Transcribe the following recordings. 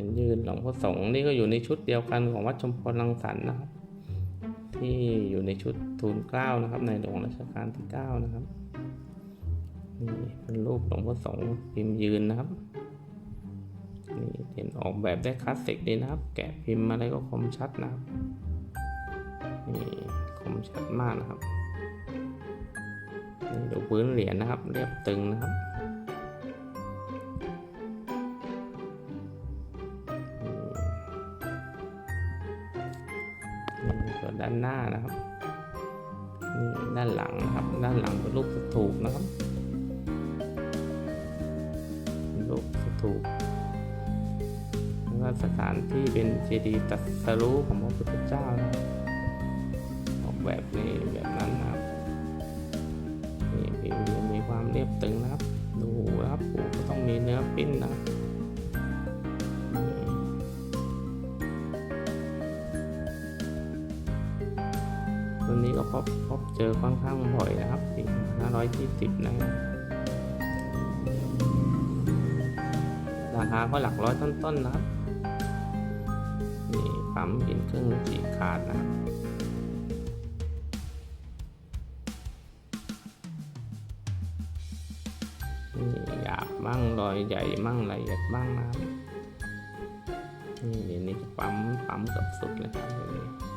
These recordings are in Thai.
รียญยืนหลวงพ่อสงฆ์นี่ก็อยู่ในชุดเดียวกันของวัดชมพรรังสรรค์นะครับ ที่อยู่ในชุดทูลเกล้านะครับ ในหลวงรัชกาลที่เก้านะครับนี่เป็นรูปหลวงพ่อสงฆ์พิมพ์ยืนนะครับนี่เห็นออกแบบได้คลาสสิกดีนะครับ แกะพิมพ์อะไรก็คมชัดนะครับนี่คมชัดมากนะครับนี่ดูพื้นเหรียญนะครับ เรียบตึงนะครับ นี่ส่วนด้านหน้านะครับนี่ด้านหลังนะครับ ด้านหลังเป็นรูปสถูปนะครับรูปสถูปแล้วก็สถานที่เป็นเจดีย์ตรัสรู้ของพระพุทธเจ้านะออกแบบนี้แบบนั้นนะครับนี่มีความเรียบตึงนะครับ ดูนะครับปูก็ต้องมีเนื้อปิ้นนะครับ ตัวนี้ก็พบพบเจอค่อนข้างบ่อยนะครับปี520นะครับราคาก็หลักร้อยต้นๆนะครับนี่ปั๊มหินเครื่องฉีกขาดนะครับนี่หยาบบ้างรอยใหญ่บ้างละเอียดบ้างนะครับนี่เดี๋ยวนี้ปั๊มปั๊มกับสุดเลยครับเดี๋ยวนี้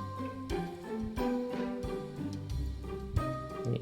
你